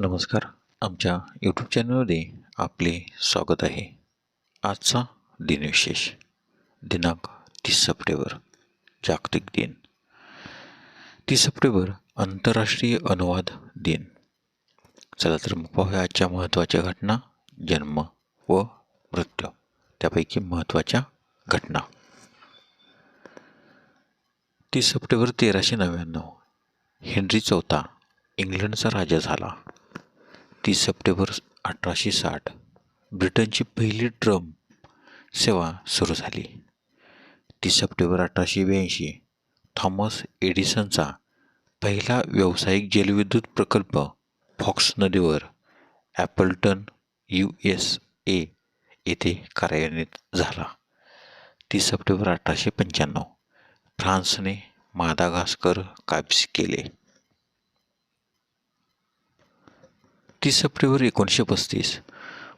नमस्कार. आमच्या यूट्यूब चॅनलमध्ये आपले स्वागत आहे. आजचा दिनविशेष दिनांक तीस सप्टेंबर जागतिक दिन. तीस सप्टेंबर आंतरराष्ट्रीय अनुवाद दिन. चला तर मग पाहूया आजच्या महत्त्वाच्या घटना जन्म व मृत्यू. त्यापैकी महत्त्वाच्या घटना. तीस सप्टेंबर तेराशे नव्याण्णव हेनरी चौथा इंग्लंडचा राजा झाला. तीस सप्टेंबर अठराशे साठ ब्रिटनची पहिली ट्रम सेवा सुरू झाली. तीस सप्टेंबर अठराशे ब्याऐंशी थॉमस एडिसनचा पहिला व्यावसायिक जलविद्युत प्रकल्प फॉक्स नदीवर ॲपल्टन यू एस ए येथे कार्यान्वित झाला. तीस सप्टेंबर अठराशे पंच्याण्णव फ्रान्सने मादागास्कर काबीज केले. तीस सप्टेंबर एकोणीसशे पस्तीस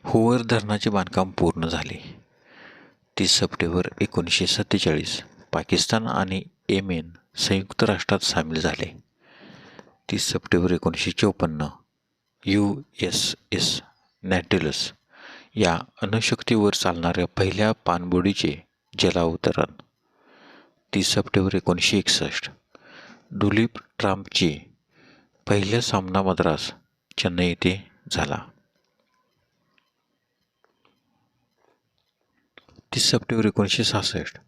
होवर धरणाचे बांधकाम पूर्ण झाले. तीस सप्टेंबर एकोणीसशे सत्तेचाळीस पाकिस्तान आणि एमेन संयुक्त राष्ट्रात सामील झाले. तीस सप्टेंबर एकोणीसशे चौपन्न यू एस एस नॅटेलस या अणुशक्तीवर चालणाऱ्या पहिल्या पाणबुडीचे जलावतरण. तीस सप्टेंबर एकोणीसशे एकसष्ट डुलीप ट्राम्पची पहिला सामना मद्रास चेन्नई येथे झाला. तीस सप्टेंबर एकोणीसशे सहासष्ट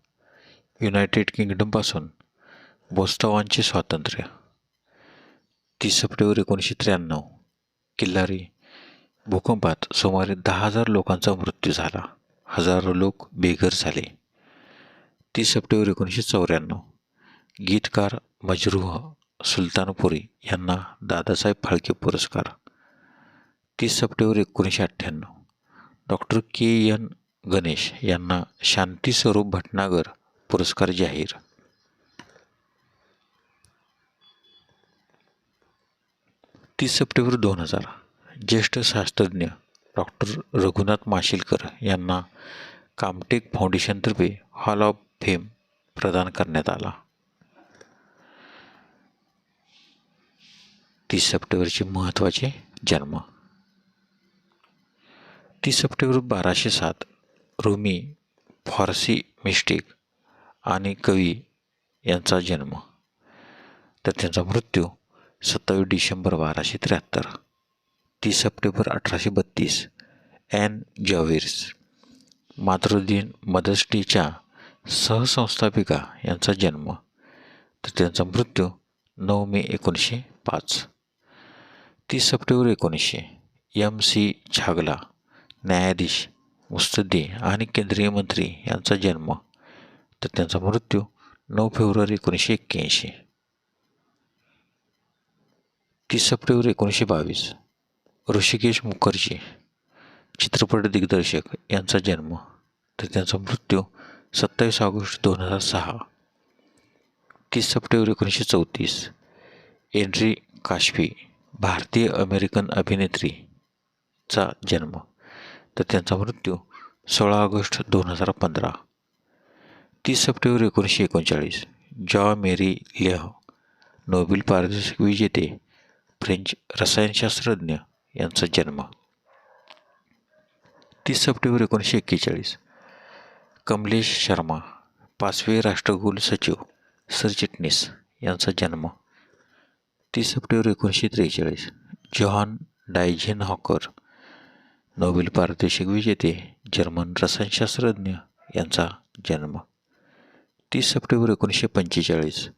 युनायटेड किंगडमपासून बोस्तावांचे स्वातंत्र्य. तीस सप्टेंबर एकोणीसशे त्र्याण्णव किल्लारी भूकंपात सुमारे दहा हजार लोकांचा मृत्यू झाला. हजारो लोक बेघर झाले. तीस सप्टेंबर एकोणीसशे चौऱ्याण्णव गीतकार मजरूह सुलतानपुरी यांना दादासाहेब फाळके पुरस्कार तीस सप्टेंबर एकोणीसशे अठ्ठ्याण्णव. डॉक्टर के एन गणेश यांना शांती स्वरूप भटनागर पुरस्कार जाहीर. तीस सप्टेंबर दोन हजार. ज्येष्ठ शास्त्रज्ञ डॉक्टर रघुनाथ माशिलकर यांना कामटेक फाउंडेशनतर्फे हॉल ऑफ फेम प्रदान करण्यात आला. तीस सप्टेंबरचे महत्त्वाचे जन्म. तीस सप्टेंबर बाराशे सात. रुमी फारसी मिस्टिक आणि कवी यांचा जन्म. तर त्यांचा मृत्यू सत्तावीस डिसेंबर बाराशे त्र्याहत्तर. तीस सप्टेंबर अठराशे बत्तीस. ॲन जॉविर्स मातृदिन मदर्स डेच्या सहसंस्थापिका यांचा जन्म. तर त्यांचा मृत्यू नऊ मे एकोणीसशे पाच. तीस सप्टेंबर एकोणीसशे. एम. सी. छागला. न्यायाधीश मुस्तद्दी आणि केंद्रीय मंत्री यांचा जन्म. तर त्यांचा मृत्यू नऊ फेब्रुवारी एकोणीसशे एक्क्याऐंशी. तीस सप्टेंबर एकोणीसशे बावीस. ऋषिकेश मुखर्जी चित्रपट दिग्दर्शक यांचा जन्म. तर त्यांचा मृत्यू सत्तावीस ऑगस्ट दोन हजार सहा. तीस सप्टेंबर एकोणीसशे चौतीस. एन्ड्री काश्फी भारतीय अमेरिकन अभिनेत्रीचा जन्म. तर त्यांचा मृत्यू सोळा ऑगस्ट दोन हजार पंधरा. तीस सप्टेंबर एकोणीसशे एकोणचाळीस. जॉ मेरी लेह नोबेल पारितोषिक विजेते फ्रेंच रसायनशास्त्रज्ञ यांचा जन्म. तीस सप्टेंबर एकोणीसशे एक्केचाळीस. कमलेश शर्मा पाचवे राष्ट्रकुल सचिव सरचिटणीस यांचा जन्म. तीस सप्टेंबर एकोणीसशे त्रेचाळीस. जॉन डायझेन हॉकर नोबेल पारितोषिक विजेते जर्मन रसायनशास्त्रज्ञ यांचा जन्म. तीस सप्टेंबर एकोणीसशे पंचेचाळीस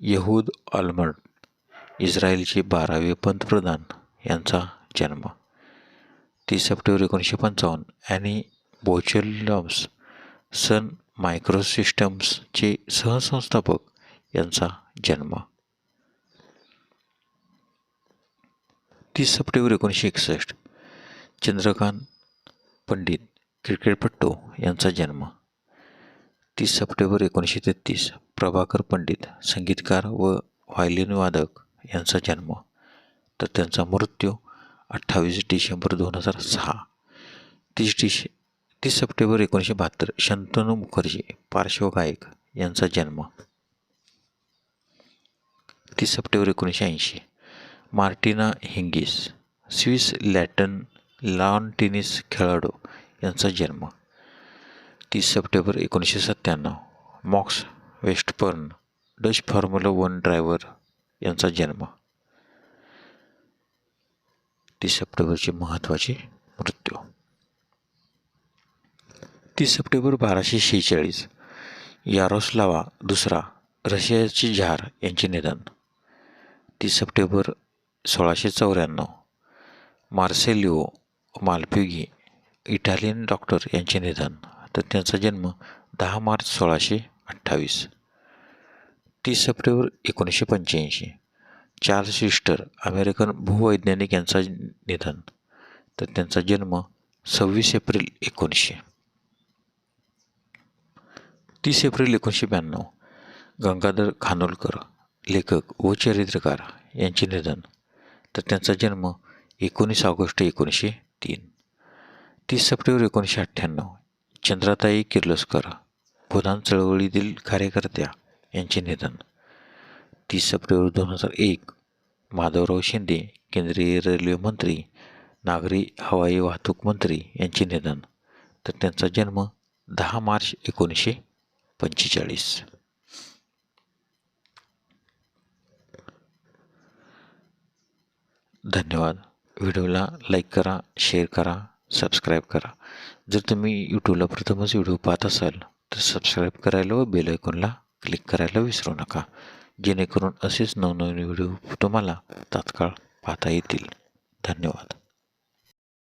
यहूद ऑलमर्ड इस्रायलचे बारावे पंतप्रधान यांचा जन्म. तीस सप्टेंबर एकोणीसशे पंचावन्न ॲनी बोचेलम्स सन मायक्रोसिस्टम्सचे सहसंस्थापक यांचा जन्म. तीस सप्टेंबर एकोणीसशे एकसष्ट चंद्रकांत पंडित क्रिकेटपट्टू यांचा जन्म तीस सप्टेंबर एकोणीसशे तेहतीस. प्रभाकर पंडित संगीतकार व व्हायलिन वादक यांचा जन्म. तर त्यांचा मृत्यू अठ्ठावीस डिसेंबर दोन हजार सहा. तीस डिशे तीस सप्टेंबर एकोणीसशे बहात्तर. शंतनू मुखर्जी पार्श्वगायक यांचा जन्म. तीस सप्टेंबर एकोणीसशे ऐंशी. मार्टिना हिंगिस स्विस लॅटन लॉन टेनिस खेळाडू यांचा जन्म तीस सप्टेंबर एकोणीसशे सत्त्याण्णव. Max Verstappen Dutch formula one driver यांचा जन्म. तीस सप्टेंबरचे महत्त्वाचे मृत्यू. तीस सप्टेंबर बाराशे शेहेचाळीस यारोस्लावा दुसरा रशियाचे झार यांचे निधन. तीस सप्टेंबर सोळाशे चौऱ्याण्णव मार्सेलिओ माल्पिगी इटालियन डॉक्टर यांचे निधन तर त्यांचा जन्म दहा मार्च सोळाशे अठ्ठावीस. तीस सप्टेंबर एकोणीसशे पंच्याऐंशी. चार्ल्स सिस्टर अमेरिकन भूवैज्ञानिक यांचा निधन तर त्यांचा जन्म सव्वीस एप्रिल एकोणीसशे. तीस एप्रिल एकोणीसशे ब्याण्णव गंगाधर खानोलकर लेखक व चरित्रकार यांचे निधन तर त्यांचा जन्म एकोणीस ऑगस्ट एकोणीसशे तीन. तीस सप्टेंबर एकोणीसशे अठ्ठ्याण्णव. चंद्राताई किर्लोस्कर भूदान चळवळीतील कार्यकर्त्या यांचे निधन. तीस सप्टेंबर दोन हजार एक माधवराव शिंदे केंद्रीय रेल्वे मंत्री नागरी हवाई वाहतूक मंत्री यांचे निधन. तर त्यांचा जन्म दहा मार्च एकोणीसशे पंचेचाळीस. धन्यवाद. व्हिडिओला लाईक करा शेअर करा सबस्क्राईब करा. जर तुम्ही यूट्यूबला प्रथमच व्हिडिओ पाहत असाल तर सबस्क्राईब करायला व बेल आयकॉनला क्लिक करायला विसरू नका. जेणेकरून असेच नवनवीन व्हिडिओ तुम्हाला तात्काळ पाहता येतील. धन्यवाद.